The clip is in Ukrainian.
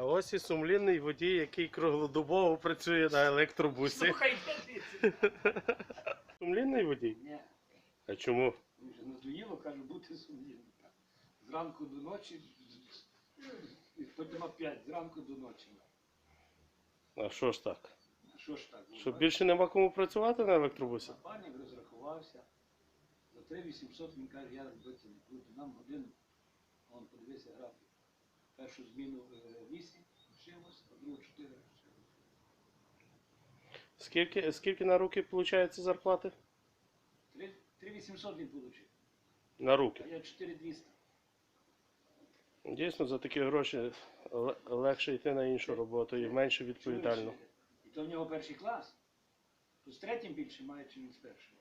А ось і сумлінний водій, який круглодобово працює на електробусі. Слухай. Сумлінний водій? Ні, А чому? вже надоїло, кажу, бути сумнівним. Зранку до ночі, потім опять, зранку до ночі. А що ж так? А що ж так? Що більше нема кому працювати на електробусі? Панік розрахувався. За 3 800 він каже, я робити не буду. Нам годину, он подивися графік. Першу зміну 8 чимось, а другу 4 чимось. Скільки, скільки на руки виходить зарплати? 3 800 він отримав. На руки. А я 4 200. Дійсно, за такі гроші ле- легше йти на іншу роботу і менше відповідально. І то в нього перший клас. То з третім більше має, чим з першим.